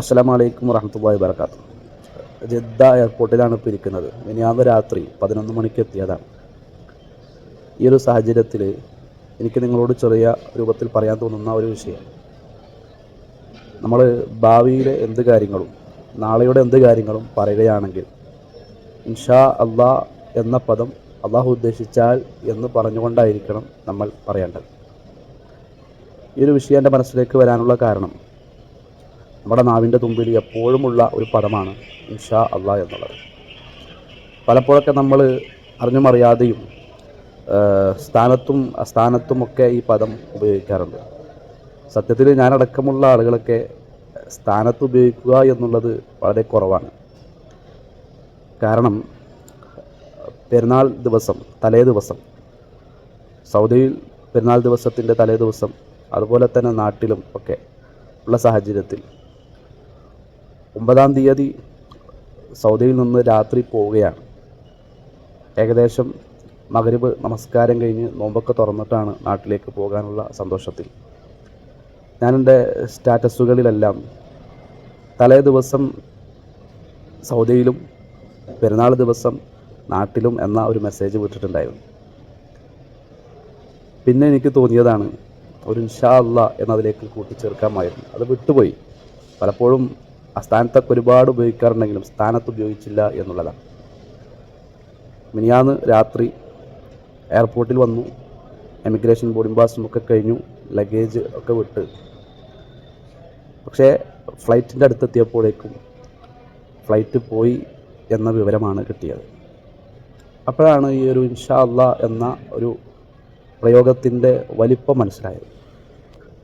അസ്സലാമു അലൈക്കും വറഹമത്തല്ലാഹി വബർക്കാത്തു ജദ്ദ എയർപോർട്ടിലാണ് ഇപ്പോൾ ഇരിക്കുന്നത്. മിനിയാന്ന് രാത്രി പതിനൊന്ന് മണിക്ക് എത്തിയതാണ്. ഈ ഒരു സാഹചര്യത്തിൽ എനിക്ക് നിങ്ങളോട് ചെറിയ രൂപത്തിൽ പറയാൻ തോന്നുന്ന ഒരു വിഷയം. നമ്മൾ ഭാവിയിലെ എന്ത് കാര്യങ്ങളും നാളെയുടെ എന്ത് കാര്യങ്ങളും പറയുകയാണെങ്കിൽ ഇൻഷാ അള്ളാ എന്ന പദം അള്ളാഹു ഉദ്ദേശിച്ചാൽ എന്ന് പറഞ്ഞുകൊണ്ടായിരിക്കണം നമ്മൾ പറയേണ്ടത്. ഈ ഒരു വിഷയം എന്റെ മനസ്സിലേക്ക് വരാനുള്ള കാരണം നമ്മുടെ നാവിന്റെ തുമ്പിൽ എപ്പോഴുമുള്ള ഒരു പദമാണ് ഇൻഷാ അള്ളാ എന്നുള്ളത്. പലപ്പോഴൊക്കെ നമ്മൾ അറിഞ്ഞും അറിയാതെയും സ്ഥാനത്തും അസ്ഥാനത്തുമൊക്കെ ഈ പദം ഉപയോഗിക്കാറുണ്ട്. സത്യത്തിൽ ഞാനടക്കമുള്ള ആളുകളൊക്കെ സ്ഥാനത്ത് ഉപയോഗിക്കുക എന്നുള്ളത് വളരെ കുറവാണ്. കാരണം പെരുന്നാൾ ദിവസം തലേ ദിവസം സൗദിയിൽ പെരുന്നാൾ ദിവസത്തിന്റെ തലേ ദിവസം അതുപോലെ തന്നെ നാട്ടിലും ഒക്കെ ഉള്ള സാഹചര്യത്തിൽ ഒമ്പതാം തീയതി സൗദിയിൽ നിന്ന് രാത്രി പോവുകയാണ്. ഏകദേശം മകരിബ് നമസ്കാരം കഴിഞ്ഞ് നോമ്പൊക്കെ തുറന്നിട്ടാണ് നാട്ടിലേക്ക് പോകാനുള്ള സന്തോഷത്തിൽ. ഞാനെന്റെ സ്റ്റാറ്റസുകളിലെല്ലാം തലേ ദിവസം സൗദിയിലും പെരുന്നാൾ ദിവസം നാട്ടിലും എന്ന ഒരു മെസ്സേജ് വിട്ടിട്ടുണ്ടായിരുന്നു. പിന്നെ എനിക്ക് തോന്നിയതാണ് ഒരു ഇൻഷാ അല്ല എന്നതിലേക്ക് കൂട്ടിച്ചേർക്കാമായിരുന്നു. അത് വിട്ടുപോയി. പലപ്പോഴും അസ്ഥാനത്തൊക്കെ ഒരുപാട് ഉപയോഗിക്കാറുണ്ടെങ്കിലും സ്ഥാനത്ത് ഉപയോഗിച്ചില്ല എന്നുള്ളതാണ്. മിനിയാന്ന് രാത്രി എയർപോർട്ടിൽ വന്നു. എമിഗ്രേഷൻ ബോർഡിംഗ് പാസും ഒക്കെ കഴിഞ്ഞു. ലഗേജ് ഒക്കെ വിട്ട്. പക്ഷേ ഫ്ലൈറ്റിന്റെ അടുത്തെത്തിയപ്പോഴേക്കും ഫ്ലൈറ്റ് പോയി എന്ന വിവരമാണ് കിട്ടിയത്. അപ്പോഴാണ് ഈ ഒരു ഇൻഷാ അല്ല എന്ന ഒരു പ്രയോഗത്തിന്റെ വലിപ്പം മനസ്സിലായത്.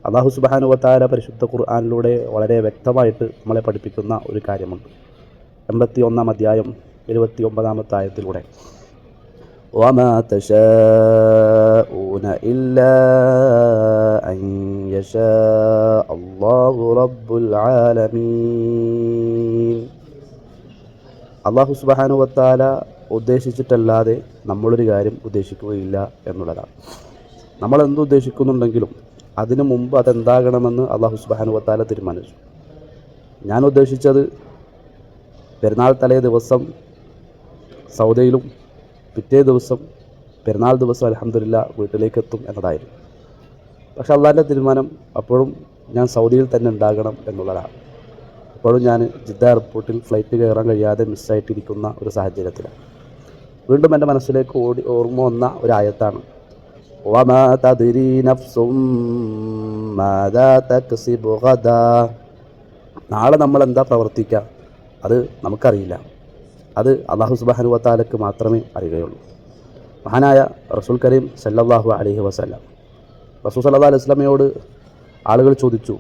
അള്ളാഹു സുബാനുവത്താര പരിശുദ്ധ ഖുർആാനിലൂടെ വളരെ വ്യക്തമായിട്ട് നമ്മളെ പഠിപ്പിക്കുന്ന ഒരു കാര്യമുണ്ട് എൺപത്തി ഒന്നാം അധ്യായം ഇരുപത്തി ഒമ്പതാമത്തെ ആയത്തിലൂടെ وما تشاءون إلا أن يشاء الله رب العالمين അള്ളാഹു സുബാനുവത്താല ഉദ്ദേശിച്ചിട്ടല്ലാതെ നമ്മളൊരു കാര്യം ഉദ്ദേശിക്കുകയില്ല എന്നുള്ളതാണ് നമ്മൾ എന്ത് ഉദ്ദേശിക്കുന്നുണ്ടെങ്കിലും അതിനു മുമ്പ് അതെന്താകണമെന്ന് അള്ളാഹു സുബാനുവത്താല തീരുമാനിച്ചു. ഞാൻ ഉദ്ദേശിച്ചത് പെരുന്നാൾ തലേ ദിവസം സൗദയിലും പിറ്റേ ദിവസം പെരുന്നാൾ ദിവസം അലഹമില്ല വീട്ടിലേക്ക് എത്തും എന്നതായിരുന്നു. പക്ഷെ അള്ളാഹിന്റെ തീരുമാനം അപ്പോഴും ഞാൻ സൗദിയിൽ തന്നെ ഉണ്ടാകണം എന്നുള്ളതാണ്. അപ്പോഴും ഞാൻ ജിദ്ദ എയർപോർട്ടിൽ ഫ്ലൈറ്റ് കയറാൻ കഴിയാതെ മിസ്സായിട്ടിരിക്കുന്ന ഒരു സാഹചര്യത്തിലാണ്. വീണ്ടും എന്റെ മനസ്സിലേക്ക് ഓടി ഓർമ്മ വന്ന ഒരു ആയത്താണ് وما تدري نفس ماذا تكسب غدا നാളെ നമ്മൾ എന്താ പ്രവർത്തിക്കുക അത് നമുക്കറിയില്ല അത് അള്ളാഹു സുബാനു വത്താലക്ക് മാത്രമേ അറിയുകയുള്ളൂ മഹാനായ റസൂൽ കരീം സല്ലല്ലാഹു അലൈഹി വസല്ലം റസൂൽ സല്ലാ അലൈഹി സ്വലമയോട് ആളുകൾ ചോദിച്ചു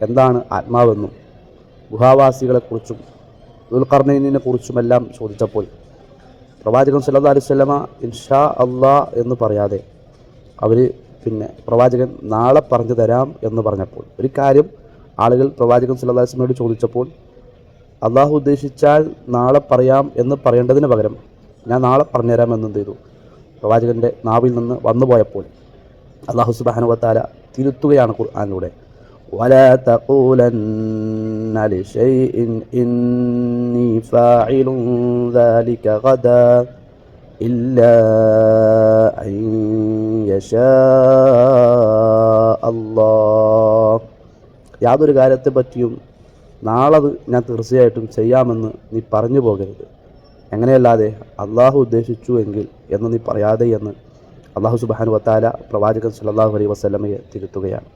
എന്താണ് ആത്മാവെന്നും ഗുഹാവാസികളെക്കുറിച്ചും ദുൽഖർണൈനിനെ കുറിച്ചുമെല്ലാം ചോദിച്ചപ്പോൾ പ്രവാചകൻ സല്ലല്ലാഹു അലൈഹി വസല്ലമ ഇൻഷാ അള്ളാ എന്ന് പറയാതെ അവർ പിന്നെ പ്രവാചകൻ നാളെ പറഞ്ഞു തരാം എന്ന് പറഞ്ഞപ്പോൾ ഒരു കാര്യം ആളുകൾ പ്രവാചകൻ സല്ലല്ലാഹു അലൈഹി വസല്ലമയോട് ചോദിച്ചപ്പോൾ അള്ളാഹു ഉദ്ദേശിച്ചാൽ നാളെ പറയാം എന്ന് പറയേണ്ടതിന് പകരം ഞാൻ നാളെ പറഞ്ഞുതരാം എന്ന് എന്ത് ചെയ്തു പ്രവാചകൻ്റെ നാവിൽ നിന്ന് വന്നു പോയപ്പോൾ അള്ളാഹു സുബാനുവത്താല തിരുത്തുകയാണ് ഖുർആാനിലൂടെ ولا تقولن لشيء إني فاعل ذلك غدا إلا أن يشاء الله യാതൊരു കാര്യത്തെ പറ്റിയും നാളെ അത് ഞാൻ തീർച്ചയായിട്ടും ചെയ്യാമെന്ന് നീ പറഞ്ഞു പോകരുത് എങ്ങനെയല്ലാതെ അള്ളാഹു ഉദ്ദേശിച്ചു എങ്കിൽ എന്ന് നീ പറയാതെ എന്ന് അള്ളാഹു സുബാനു വത്താല പ്രവാചകൻ സല്ലല്ലാഹു അലൈഹി വസല്ലമയെ തിരുത്തുകയാണ്